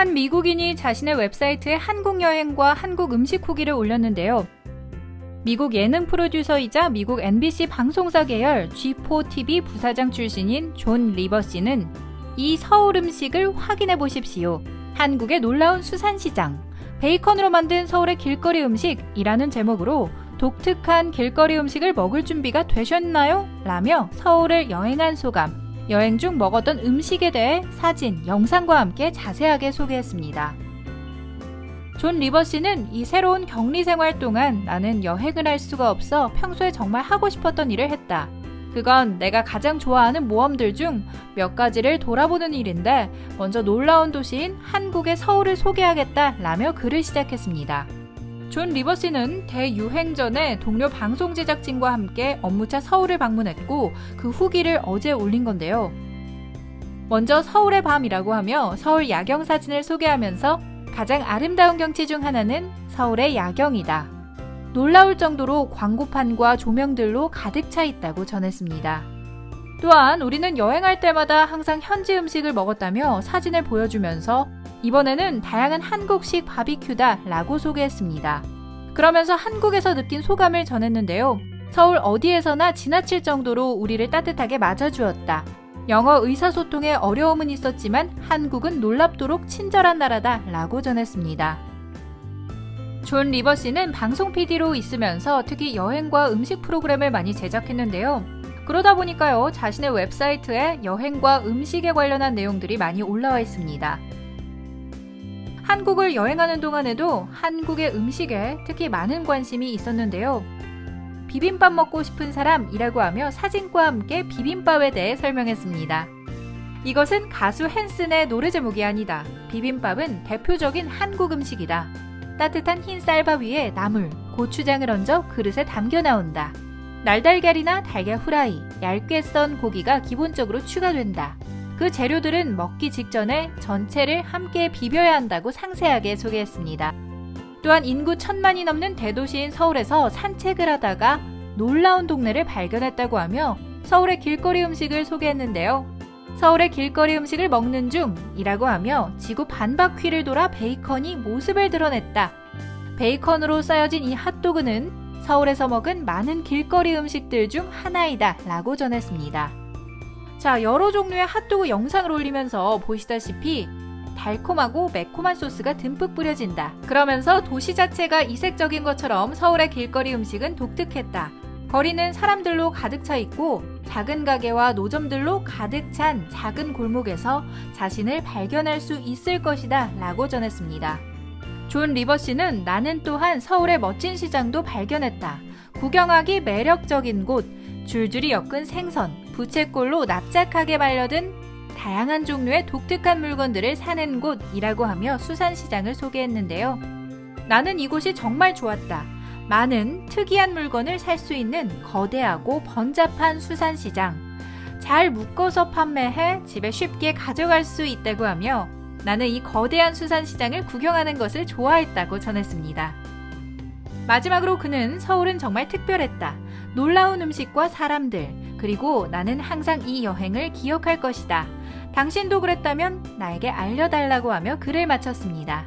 한 미국인이 자신의 웹사이트에 한국 여행과 한국 음식 후기를 올렸는데요. 미국 예능 프로듀서이자 미국 NBC 방송사 계열 G4TV 부사장 출신인 존 리버 씨는 이 서울 음식을 확인해 보십시오. 한국의 놀라운 수산시장, 베이컨으로 만든 서울의 길거리 음식이라는 제목으로 독특한 길거리 음식을 먹을 준비가 되셨나요? 라며 서울을 여행한 소감, 여행 중 먹었던 음식에 대해 사진, 영상과 함께 자세하게 소개했습니다. 존 리버 씨는 이 새로운 격리 생활 동안 나는 여행을 할 수가 없어 평소에 정말 하고 싶었던 일을 했다. 그건 내가 가장 좋아하는 모험들 중 몇 가지를 돌아보는 일인데 먼저 놀라운 도시인 한국의 서울을 소개하겠다 라며 글을 시작했습니다. 존 리버 씨는 대유행 전에 동료 방송 제작진과 함께 업무차 서울을 방문했고 그 후기를 어제 올린 건데요. 먼저 서울의 밤이라고 하며 서울 야경 사진을 소개하면서 가장 아름다운 경치 중 하나는 서울의 야경이다. 놀라울 정도로 광고판과 조명들로 가득 차 있다고 전했습니다. 또한 우리는 여행할 때마다 항상 현지 음식을 먹었다며 사진을 보여주면서 이번에는 다양한 한국식 바비큐다 라고 소개했습니다. 그러면서 한국에서 느낀 소감을 전했는데요. 서울 어디에서나 지나칠 정도로 우리를 따뜻하게 맞아주었다. 영어 의사소통에 어려움은 있었지만 한국은 놀랍도록 친절한 나라다 라고 전했습니다. 존 리버 씨는 방송 PD로 있으면서 특히 여행과 음식 프로그램을 많이 제작했는데요. 그러다 보니까요, 자신의 웹사이트에 여행과 음식에 관련한 내용들이 많이 올라와 있습니다. 한국을 여행하는 동안에도 한국의 음식에 특히 많은 관심이 있었는데요. 비빔밥 먹고 싶은 사람이라고 하며 사진과 함께 비빔밥에 대해 설명했습니다. 이것은 가수 헨슨의 노래 제목이 아니다. 비빔밥은 대표적인 한국 음식이다. 따뜻한 흰 쌀밥 위에 나물, 고추장을 얹어 그릇에 담겨 나온다. 날달걀이나 달걀 후라이, 얇게 썬 고기가 기본적으로 추가된다. 그 재료들은 먹기 직전에 전체를 함께 비벼야 한다고 상세하게 소개했습니다. 또한 인구 천만이 넘는 대도시인 서울에서 산책을 하다가 놀라운 동네를 발견했다고 하며 서울의 길거리 음식을 소개했는데요. 서울의 길거리 음식을 먹는 중이라고 하며 지구 반바퀴를 돌아 베이컨이 모습을 드러냈다. 베이컨으로 쌓여진 이 핫도그는 서울에서 먹은 많은 길거리 음식들 중 하나이다 라고 전했습니다. 자, 여러 종류의 핫도그 영상을 올리면서 보시다시피 달콤하고 매콤한 소스가 듬뿍 뿌려진다. 그러면서 도시 자체가 이색적인 것처럼 서울의 길거리 음식은 독특했다. 거리는 사람들로 가득 차 있고 작은 가게와 노점들로 가득 찬 작은 골목에서 자신을 발견할 수 있을 것이다 라고 전했습니다. 존 리버 씨는 나는 또한 서울의 멋진 시장도 발견했다. 구경하기 매력적인 곳, 줄줄이 엮은 생선, 부채꼴로 납작하게 말려든 다양한 종류의 독특한 물건들을 사는 곳이라고 하며 수산시장을 소개했는데요. 나는 이곳이 정말 좋았다. 많은 특이한 물건을 살 수 있는 거대하고 번잡한 수산시장. 잘 묶어서 판매해 집에 쉽게 가져갈 수 있다고 하며 나는 이 거대한 수산시장을 구경하는 것을 좋아했다고 전했습니다. 마지막으로 그는 서울은 정말 특별했다. 놀라운 음식과 사람들, 그리고 나는 항상 이 여행을 기억할 것이다. 당신도 그랬다면 나에게 알려달라고 하며 글을 마쳤습니다.